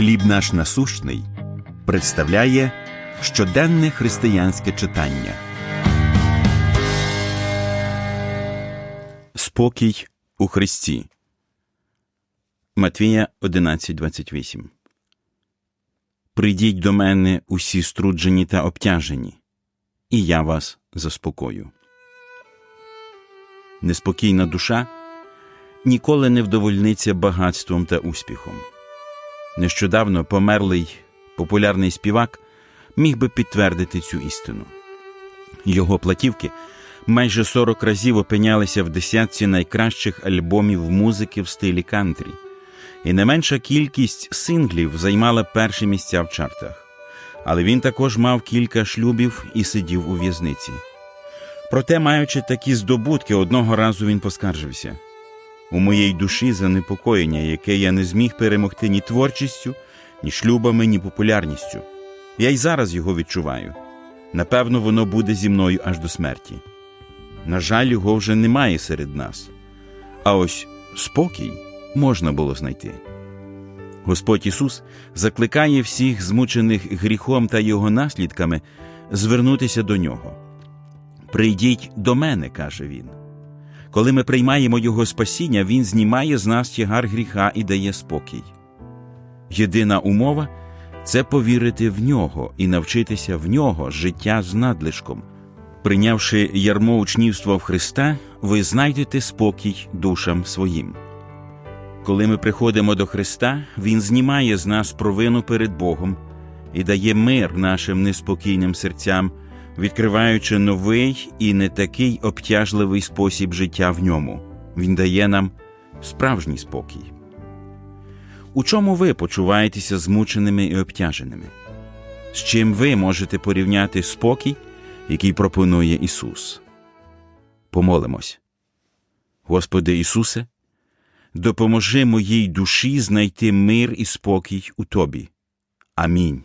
Хліб наш насущний представляє щоденне християнське читання. Спокій у Христі. Матвія 11.28 Прийдіть до мене усі струджені та обтяжені, і я вас заспокою. Неспокійна душа ніколи не вдовольниться багатством та успіхом. Нещодавно померлий популярний співак міг би підтвердити цю істину. Його платівки майже 40 разів опинялися в десятці найкращих альбомів музики в стилі кантрі, і не менша кількість синглів займала перші місця в чартах. Але він також мав кілька шлюбів і сидів у в'язниці. Проте, маючи такі здобутки, одного разу він поскаржився у моїй душі занепокоєння, яке я не зміг перемогти ні творчістю, ні шлюбами, ні популярністю. Я й зараз його відчуваю. Напевно, воно буде зі мною аж до смерті. На жаль, його вже немає серед нас. А ось спокій можна було знайти. Господь Ісус закликає всіх змучених гріхом та його наслідками звернутися до нього. Прийдіть до мене, каже Він. Коли ми приймаємо Його спасіння, Він знімає з нас тягар гріха і дає спокій. Єдина умова це повірити в нього і навчитися в нього життя з надлишком. Прийнявши ярмо учнівства в Христа, ви знайдете спокій душам своїм. Коли ми приходимо до Христа, Він знімає з нас провину перед Богом і дає мир нашим неспокійним серцям, відкриваючи новий і не такий обтяжливий спосіб життя в ньому. Він дає нам справжній спокій. У чому ви почуваєтеся змученими і обтяженими? З чим ви можете порівняти спокій, який пропонує Ісус? Помолимось. Господи Ісусе, допоможи моїй душі знайти мир і спокій у Тобі. Амінь.